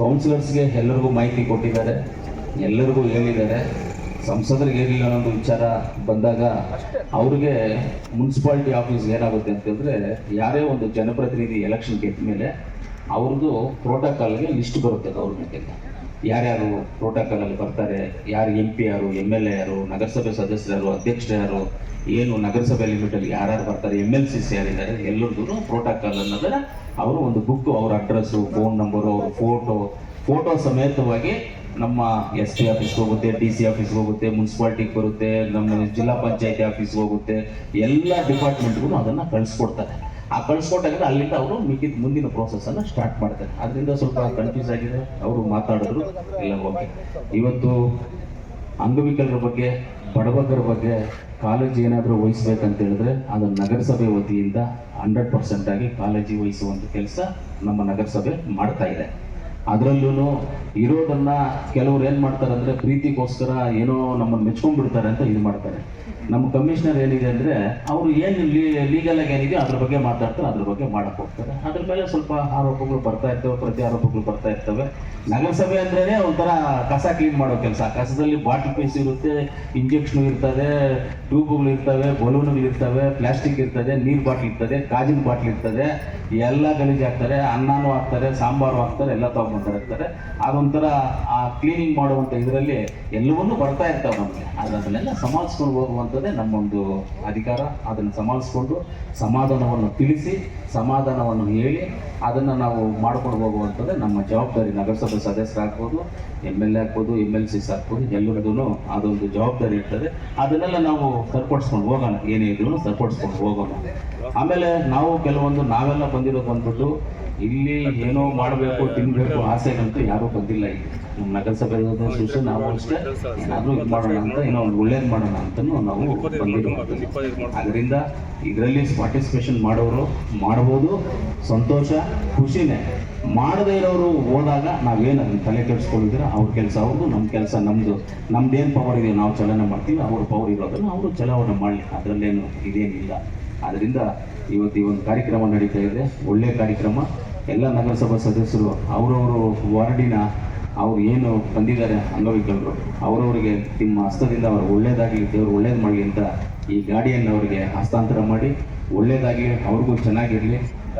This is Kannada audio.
ಕೌನ್ಸಿಲರ್ಸ್ಗೆ ಎಲ್ಲರಿಗೂ ಮಾಹಿತಿ ಕೊಟ್ಟಿದ್ದಾರೆ. ಎಲ್ಲರಿಗೂ ಹೇಳಿದ್ದಾರೆ. ಸಂಸದರಿಗೆ ಏನಿಲ್ಲ ಅನ್ನೋದು ವಿಚಾರ ಬಂದಾಗ ಅವ್ರಿಗೆ ಮುನ್ಸಿಪಾಲ್ಟಿ ಆಫೀಸ್ಗೆ ಏನಾಗುತ್ತೆ ಅಂತಂದರೆ ಯಾರೇ ಒಂದು ಜನಪ್ರತಿನಿಧಿ ಎಲೆಕ್ಷನ್ ಗೆದ್ದ ಮೇಲೆ ಅವ್ರದ್ದು ಪ್ರೋಟೋಕಾಲ್ಗೆ ಲಿಸ್ಟ್ ಬರುತ್ತೆ ಗೌರ್ಮೆಂಟಿಂದ. ಯಾರ್ಯಾರು ಪ್ರೋಟೋಕಾಲಲ್ಲಿ ಬರ್ತಾರೆ, ಯಾರು ಎಂ ಪಿ ಯಾರು ಎಂ ಎಲ್ ಎ ಯಾರು, ನಗರಸಭೆ ಸದಸ್ಯರು ಯಾರು, ಅಧ್ಯಕ್ಷರು ಯಾರು, ಏನು ನಗರಸಭೆ ಲಿಮಿಟಲ್ಲಿ ಯಾರ್ಯಾರು ಬರ್ತಾರೆ ಎಂ ಎಲ್ ಸಿ ಸಿ ಯಾರಿದ್ದಾರೆ ಎಲ್ಲರದ್ದು ಪ್ರೋಟೋಕಾಲ್ ಅನ್ನೋದನ್ನ ಅವರು ಒಂದು ಬುಕ್ ಅವ್ರ ಅಡ್ರೆಸ್ ಫೋನ್ ನಂಬರು ಅವ್ರ ಫೋಟೋ ಫೋಟೋ ಸಮೇತವಾಗಿ ನಮ್ಮ ಎಸ್ ಟಿ ಆಫೀಸ್ಗೆ ಹೋಗುತ್ತೆ ಡಿ ಸಿ ಆಫೀಸ್ಗೆ ಹೋಗುತ್ತೆ ಮುನ್ಸಿಪಾಲ್ಟಿಗೆ ಬರುತ್ತೆ, ನಮ್ಮ ಜಿಲ್ಲಾ ಪಂಚಾಯತಿ ಆಫೀಸ್ಗೆ ಹೋಗುತ್ತೆ, ಎಲ್ಲ ಡಿಪಾರ್ಟ್ಮೆಂಟ್ಗೂ ಅದನ್ನು ಕಳಿಸ್ಕೊಡ್ತಾರೆ. ಆ ಕಳಿಸ್ಕೊಟ್ಟಾಗ ಅಲ್ಲಿಂದ ಅವರು ಮಿಕ್ಕಿದ ಮುಂದಿನ ಪ್ರೋಸೆಸ್ ಅನ್ನ ಸ್ಟಾರ್ಟ್ ಮಾಡ್ತಾರೆ. ಅದರಿಂದ ಸ್ವಲ್ಪ ಕನ್ಫ್ಯೂಸ್ ಆಗಿದೆ. ಅವರು ಮಾತಾಡಿದ್ರು. ಇಲ್ಲ ಓಕೆ ಇವತ್ತು ಅಂಗವಿಕಲರ ಬಗ್ಗೆ ಬಡಬಗ್ಗರ ಬಗ್ಗೆ ಕಾಲೇಜ್ ಏನಾದರೂ ವಹಿಸ್ಬೇಕಂತ ಹೇಳಿದ್ರೆ ಅದು ನಗರಸಭೆ ವತಿಯಿಂದ ಹಂಡ್ರೆಡ್ ಪರ್ಸೆಂಟ್ ಆಗಿ ಕಾಲೇಜಿ ವಹಿಸುವಂಥ ಕೆಲಸ ನಮ್ಮ ನಗರಸಭೆ ಮಾಡ್ತಾ ಇದೆ. ಅದರಲ್ಲೂ ಇರೋದನ್ನ ಕೆಲವ್ರು ಏನು ಮಾಡ್ತಾರೆ ಅಂದರೆ ಪ್ರೀತಿಗೋಸ್ಕರ ಏನೋ ನಮ್ಮನ್ನು ಮೆಚ್ಕೊಂಡ್ಬಿಡ್ತಾರೆ ಅಂತ ಇದು ಮಾಡ್ತಾರೆ. ನಮ್ಮ ಕಮಿಷನರ್ ಏನಿದೆ ಅಂದರೆ ಅವರು ಏನು ಲೀಗಲ್ ಆಗಿ ಏನಿದೆ ಅದ್ರ ಬಗ್ಗೆ ಮಾತಾಡ್ತಾರೆ, ಅದ್ರ ಬಗ್ಗೆ ಮಾಡಕ್ಕೆ ಹೋಗ್ತಾರೆ. ಅದ್ರ ಮೇಲೆ ಸ್ವಲ್ಪ ಆರೋಪಗಳು ಬರ್ತಾ ಇರ್ತವೆ ಪ್ರತಿ ಆರೋಪಗಳು ಬರ್ತಾ ಇರ್ತವೆ. ನಗರಸಭೆ ಅಂದ್ರೇನೆ ಒಂಥರ ಕಸ ಕ್ಲೀನ್ ಮಾಡೋ ಕೆಲಸ. ಕಸದಲ್ಲಿ ಬಾಟಲ್ ಪೀಸ್ ಇರುತ್ತೆ, ಇಂಜೆಕ್ಷನ್ ಇರ್ತದೆ, ಟ್ಯೂಬ್ಗಳು ಇರ್ತವೆ, ಬಲೂನ್ಗಳು ಇರ್ತವೆ, ಪ್ಲಾಸ್ಟಿಕ್ ಇರ್ತದೆ, ನೀರ್ ಬಾಟ್ಲ್ ಇರ್ತದೆ, ಗಾಜಿನ ಬಾಟ್ಲ್ ಇರ್ತದೆ, ಎಲ್ಲ ಗಲೀಜು ಹಾಕ್ತಾರೆ ಅನ್ನನೂ ಹಾಕ್ತಾರೆ, ಸಾಂಬಾರು ಹಾಕ್ತಾರೆ, ಎಲ್ಲ ತಗೊಂಡ್ಬರ್ತಾರೆ. ಇರ್ತಾರೆ ಅದೊಂಥರ ಆ ಕ್ಲೀನಿಂಗ್ ಮಾಡುವಂಥ ಇದರಲ್ಲಿ ಎಲ್ಲವನ್ನೂ ಬರ್ತಾ ಇರ್ತಾವೆ ನಮಗೆ. ಆದ್ರೆ ಅದನ್ನೆಲ್ಲ ಸಮಾಲಿಸ್ಕೊಂಡು ಹೋಗುವಂಥದ್ದೇ ನಮ್ಮೊಂದು ಅಧಿಕಾರ. ಅದನ್ನು ಸಮಾಲಿಸ್ಕೊಂಡು ಸಮಾಧಾನವನ್ನು ತಿಳಿಸಿ, ಸಮಾಧಾನವನ್ನು ಹೇಳಿ, ಅದನ್ನು ನಾವು ಮಾಡ್ಕೊಂಡು ಹೋಗುವಂಥದ್ದೇ ನಮ್ಮ ಜವಾಬ್ದಾರಿ ನಗರಸಭೆ ಸದಸ್ಯರಾಗ್ಬೋದು ಎಂ ಎಲ್ ಎ ಆಗ್ಬೋದು ಎಂ ಎಲ್ ಸಿ ಆಗ್ಬೋದು ಎಲ್ಲರಿಗೂ ಅದೊಂದು ಜವಾಬ್ದಾರಿ ಇರ್ತದೆ. ಅದನ್ನೆಲ್ಲ ನಾವು ಸರಿಪಡಿಸ್ಕೊಂಡು ಹೋಗೋಣ. ಏನೇ ಇದ್ರು ಸರಿಪಡಿಸ್ಕೊಂಡು ಹೋಗೋಣ. ಆಮೇಲೆ ನಾವು ಕೆಲವೊಂದು ನಾವೆಲ್ಲ ಬಂದಿರೋದು ಬಂದ್ಬಿಟ್ಟು ಇಲ್ಲಿ ಏನೋ ಮಾಡಬೇಕು ತಿನ್ಬೇಕು ಅಂತ ಯಾರೂ ಬಂದಿಲ್ಲ ಇಲ್ಲಿ. ನಮ್ಮ ನಗರಸಭೆ ಸೂಚನೆ ನಾವು ಅಷ್ಟೇ. ಏನಾದರೂ ಇದು ಮಾಡೋಣ ಅಂತ ಏನೋ ಒಂದು ಒಳ್ಳೇದು ಮಾಡೋಣ ಅಂತಲೂ ನಾವು ಬಂದಿದ್ದೀವಿ. ಅದರಿಂದ ಇದರಲ್ಲಿ ಪಾರ್ಟಿಸಿಪೇಷನ್ ಮಾಡೋರು ಮಾಡ್ಬೋದು. ಸಂತೋಷ ಖುಷಿನೇ. ಮಾಡದೇ ಇರೋರು ಹೋದಾಗ ನಾವೇನು ಅದನ್ನ ತಲೆ ಕೆಡಿಸ್ಕೊಂಡಿದ್ರೆ ಅವ್ರ ಕೆಲಸ ಅವ್ರದ್ದು ನಮ್ಮ ಕೆಲಸ ನಮ್ಮದು ನಮ್ದೇನು ಪವರ್ ಇದೆ ನಾವು ಚಲನೆ ಮಾಡ್ತೀವಿ ಅವ್ರ ಪವರ್ ಇರೋದನ್ನು ಅವರು ಚಲಾವಣೆ ಮಾಡಲಿ. ಅದರಲ್ಲೇನು ಇದೇನಿಲ್ಲ. ಅದರಿಂದ ಇವತ್ತು ಈ ಒಂದು ಕಾರ್ಯಕ್ರಮ ನಡೀತಾ ಇದೆ. ಒಳ್ಳೆಯ ಕಾರ್ಯಕ್ರಮ. ಎಲ್ಲ ನಗರಸಭಾ ಸದಸ್ಯರು, ಅವರವರು ವಾರ್ಡಿನ ಅವ್ರು ಏನು ಬಂದಿದ್ದಾರೆ ಅಂಗವಿಕಲರು, ಅವರವರಿಗೆ ನಿಮ್ಮ ಹಸ್ತದಿಂದ ಅವರು ಒಳ್ಳೆಯದಾಗಿ, ದೇವರು ಒಳ್ಳೇದು ಮಾಡಲಿ ಅಂತ ಈ ಗಾಡಿಯನ್ನು ಅವರಿಗೆ ಹಸ್ತಾಂತರ ಮಾಡಿ, ಒಳ್ಳೆಯದಾಗಿ ಅವ್ರಿಗೂ ಚೆನ್ನಾಗಿರಲಿ.